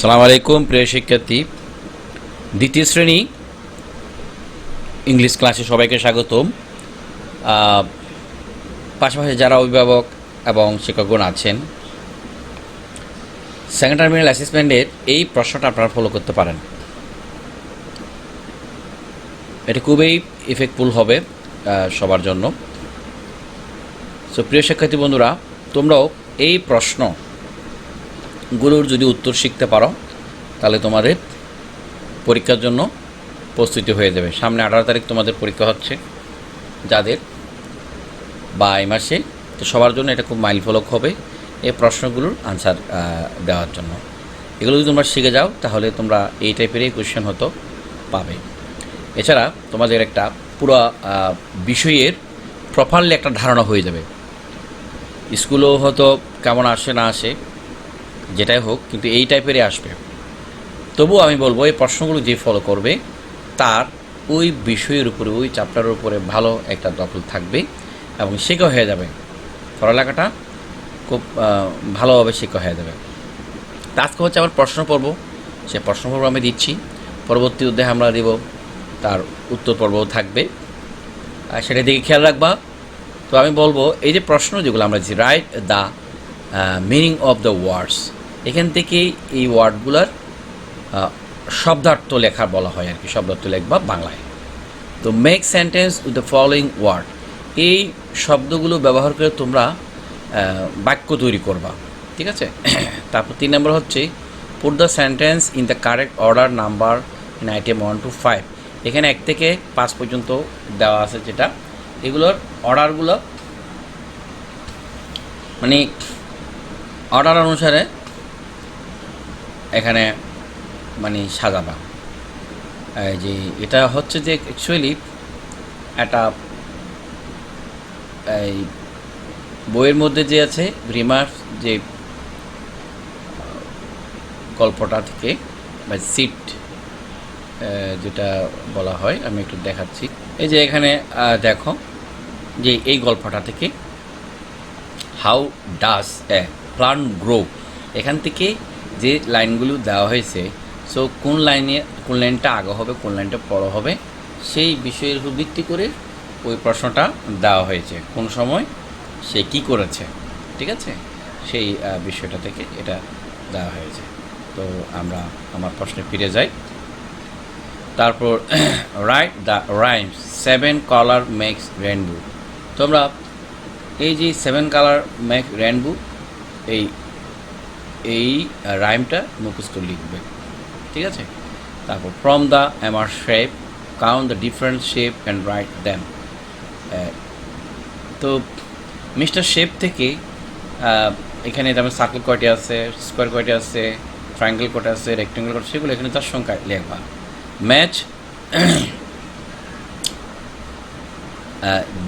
সালাম আলাইকুম প্রিয় শিক্ষার্থী। দ্বিতীয় শ্রেণি ইংলিশ ক্লাসে সবাইকে স্বাগতম। পাশাপাশি যারা অভিভাবক এবং শিক্ষকগণ আছেন সেকেন্ড টার্মিনাল অ্যাসেসমেন্টের এই প্রশ্নটা আপনারা ফলো করতে পারেন। এটা খুবই ইফেক্টফুল হবে সবার জন্য। সো প্রিয় শিক্ষার্থী বন্ধুরা, তোমরাও এই প্রশ্নগুলোর যদি উত্তর শিখতে পারো, তাহলে তোমাদের পরীক্ষার জন্য প্রস্তুতি হয়ে যাবে। সামনে আঠারো তারিখ তোমাদের পরীক্ষা হচ্ছে যাদের বা এই মাসে, তো সবার জন্য এটা খুব মাইল ফলক হবে এই প্রশ্নগুলোর আনসার দেওয়ার জন্য। এগুলো যদি তোমরা শিখে যাও, তাহলে তোমরা এই টাইপেরই কোয়েশ্চেন হতো পাবে। এছাড়া তোমাদের একটা পুরো বিষয়ের প্রপারলি একটা ধারণা হয়ে যাবে। স্কুলেও হয়তো কেমন আসে না আসে যেটাই হোক, কিন্তু এই টাইপেরই আসবে। তবুও আমি বলব, এই প্রশ্নগুলো যে ফলো করবে, তার ওই বিষয়ের উপরে, ওই চ্যাপ্টারের উপরে ভালো একটা দখল থাকবে এবং শেখা হয়ে যাবে। পড়ালেখাটা খুব ভালোভাবে শেখা হয়ে যাবে। আজকে হচ্ছে আমার প্রশ্ন পর্ব। সে প্রশ্ন পর্ব আমি দিচ্ছি। পরবর্তী অধ্যায়ে আমরা দেব, তার উত্তর পর্বও থাকবে। আর সেটা দিকে খেয়াল রাখবা। তো আমি বলব, এই যে প্রশ্ন যেগুলো আমরা দিচ্ছি write the meaning of the words এখান থেকে এই ওয়ার্ডগুলোর শব্দার্থ লেখা বলা হয় আর কি, শব্দার্থ লেখবা বাংলায়। তো make sentence with the following word এই শব্দগুলো ব্যবহার করে তোমরা বাক্য তৈরি করবা, ঠিক আছে? তারপর তিন নম্বর হচ্ছে put the sentence in the correct order number in item one two five এখানে এক থেকে পাঁচ পর্যন্ত দেওয়া আছে যেটা। এগুলোর অর্ডারগুলো মানে অর্ডার অনুসারে এখানে মানে সাজাবা। এই যে এটা হচ্ছে যে অ্যাকচুয়ালি একটা এই বইয়ের মধ্যে যে আছে রিমার যে গল্পটা থেকে, বা সিট যেটা বলা হয়, আমি একটু দেখাচ্ছি। এই যে এখানে দেখো যে এই গল্পটা থেকে how does a plant grow এখান থেকে যে লাইনগুলো দেওয়া হয়েছে সো কোন লাইনে, কোন লাইনটা আগে হবে, কোন লাইনটা পরে হবে, সেই বিষয়ের উপর ভিত্তি করে ওই প্রশ্নটা দেওয়া হয়েছে। কোন সময়, সে কি করেছে, ঠিক আছে? সেই বিষয়টা থেকে এটা দেওয়া হয়েছে। তো আমরা আমার প্রশ্নে ফিরে যাই। তারপর write the rhymes seven colour makes rainbow তোমরা, এই যে সেভেন কালার মেক রেনবো এই এই রাইমটা মুখস্থ লিখবে। ঠিক আছে? তারপর from the এমার shape count the different shape and write them তো মিস্টার শেপ থেকে এখানে যেমন সার্কেল কয়টি আছে স্কোয়ার কয়টি আছে ট্রায়াঙ্গেল কয়টা আছে রেক্টেঙ্গেল কয়টা সেগুলো এখানে তার সংখ্যা লেখবা ম্যাচ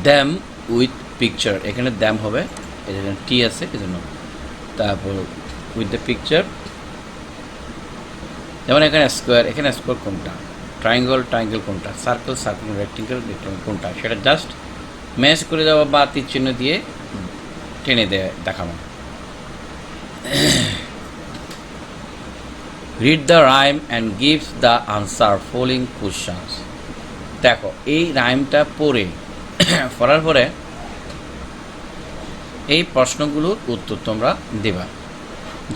ড্যাম উইথ পিকচার এখানে ড্যাম হবে এখানে টি আছে এজন্য তারপর উইথ দ্য পিকচার যেমন এখানে স্কোয়ার এখানে স্কোয়ার কোনটা? ট্রায়াঙ্গল ট্রায়াঙ্গেল কোনটা? সার্কেল সার্কেল রেক্টেঙ্গেল রেক্টেঙ্গেল কোনটা? সেটা জাস্ট ম্যাচ করে দেওয়া বা তীর চিহ্ন দিয়ে টেনে দেয় দেখানো read the rhyme and gives the answer following questions দেখো, এই রাইমটা পড়ে, পড়ার পরে এই প্রশ্নগুলোর উত্তর তোমরা দেবা।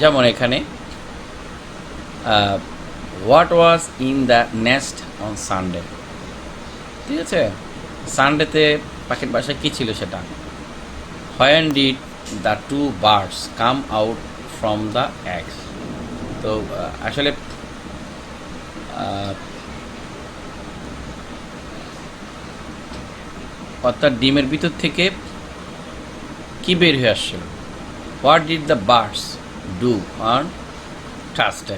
যেমন এখানে what was in the nest on Sunday ঠিক আছে? সানডেতে পাখির বাসায় কী ছিল সেটা? When did the two birds come out from the eggs তো আসলে অর্থাৎ ডিমের ভিতর থেকে কি বের হয়ে আসছিল? What did the birds do on Thursday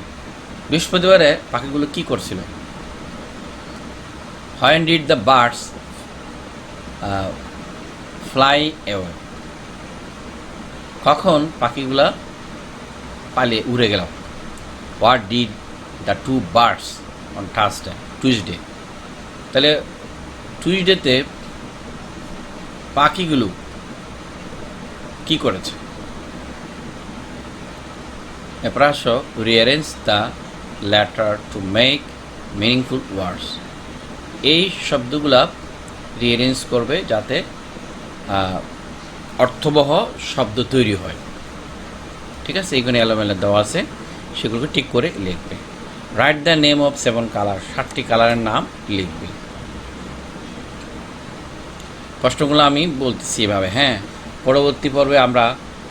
বৃহস্পতিবারে পাখিগুলো কি করছিল? When did the birds fly away কখন পাখিগুলা পালিয়ে উড়ে গেল? What did the two birds on Thursday Tuesday তাহলে টুইসডেতে পাখিগুলো কি করেছে? এপ্রাস rearrange the letter to make meaningful words এই শব্দগুলা রিয়ারেঞ্জ করবে যাতে অর্থবহ শব্দ তৈরি হয়। ঠিক আছে? এইখানে এলোমেলো দেওয়া আছে। সেগুলোকে ঠিক করে লিখবে। Write the name of seven colour সাতটি কালারের নাম লিখবে। প্রশ্নগুলো আমি বলতেছি এভাবে হ্যাঁ? পরবর্তী পর্বে আমরা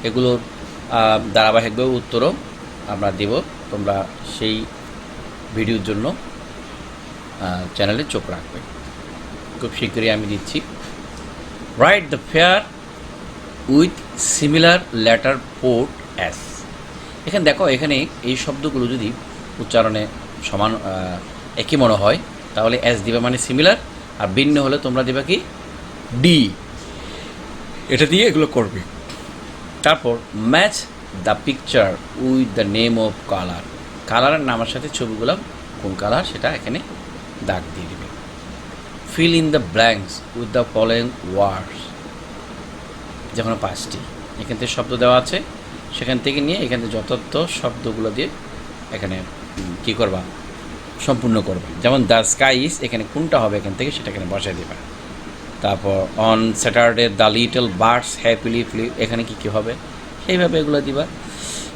এগুলোর ধারাবাহিকভাবে উত্তরও আমরা দেব। তোমরা সেই ভিডিওর জন্য চ্যানেলে চোখ রাখবে। খুব শীঘ্রই আমি দিচ্ছি। Write the fair with similar letter port as এখানে দেখো, এখানে এই শব্দগুলো যদি উচ্চারণে সমান একই মনে হয়, তাহলে অ্যাস দিবা মানে সিমিলার আর ভিন্ন হলে তোমরা দিবা কি? ডি এটা দিয়ে এগুলো করবে। তারপর match the picture with the name of colour কালারের নামের সাথে ছবিগুলো কোন কালার সেটা এখানে দাগ দিয়ে দিবে। Fill in the blanks with the following words যখন পাঁচটি। এখান থেকে শব্দ দেওয়া আছে। সেখান থেকে নিয়ে এখান থেকে যথার্থ শব্দগুলো দিয়ে এখানে কি করবা? সম্পূর্ণ করবে। যেমন দ্য স্কাইস এখানে কোনটা হবে এখান থেকে সেটা এখানে বসাই দেবে। তারপর on Saturday the little birds happily flee এখানে কি কী হবে? সেইভাবে এগুলো দিবা।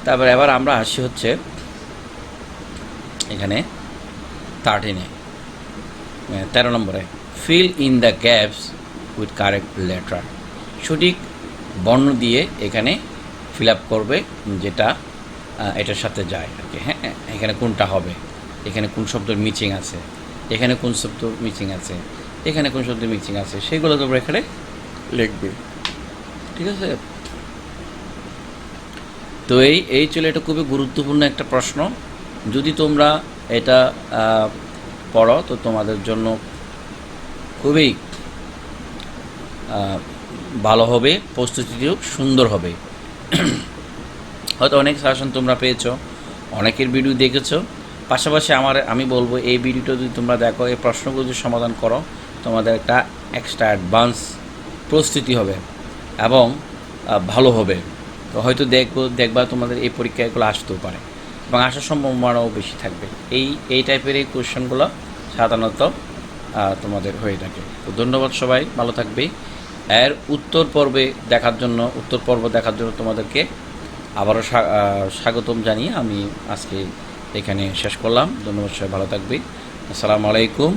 তারপর এবার আমরা আসি হচ্ছে এখানে থার্টিনে তেরো নম্বরে। Fill in the gaps with correct letter সঠিক বর্ণ দিয়ে এখানে ফিল আপ করবে যেটা এটার সাথে যায় আর কি। হ্যাঁ এখানে কোনটা হবে? এখানে কোন শব্দের মিচিং আছে? এখানে কোন শব্দ মিচিং আছে? এখানে কোন শব্দ মিচিং আছে? সেগুলো তোমরা এখানে লিখবে। ঠিক আছে? তো এই এই ছিল এটা খুবই গুরুত্বপূর্ণ একটা প্রশ্ন। যদি তোমরা এটা পড়ো, তো তোমাদের জন্য খুবই ভালো হবে প্রস্তুতিটিও সুন্দর হবে। হয়তো অনেক সাজেশন তোমরা পেয়েছ, অনেকের ভিডিও দেখেছ। পাশাপাশি আমার, আমি বলব, এই ভিডিওটা যদি তোমরা দেখো, এই প্রশ্নগুলো যদি সমাধান করো, তোমাদের একটা এক্সট্রা অ্যাডভান্স প্রস্তুতি হবে এবং ভালো হবে। তো হয়তো দেখব, দেখবা তোমাদের এই পরীক্ষা এগুলো আসতেও পারে। এবং আসার সম্ভাবনাও বেশি থাকবে। এই এই টাইপের এই কোয়েশ্চেনগুলো সাধারণত তোমাদের হয়ে থাকে। তো ধন্যবাদ সবাই, ভালো থাকবে। এর উত্তর পর্বে দেখার জন্য, উত্তর পর্ব দেখার জন্য তোমাদেরকে আবারও স্বাগতম জানিয়ে আমি আজকে এখানে শেষ করলাম। ধন্যবাদ সবাই, ভালো থাকবে। আসসালামু আলাইকুম।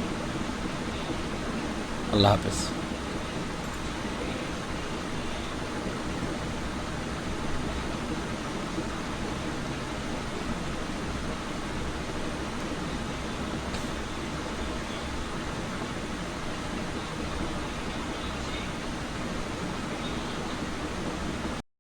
আল্লাহ হাফেজ।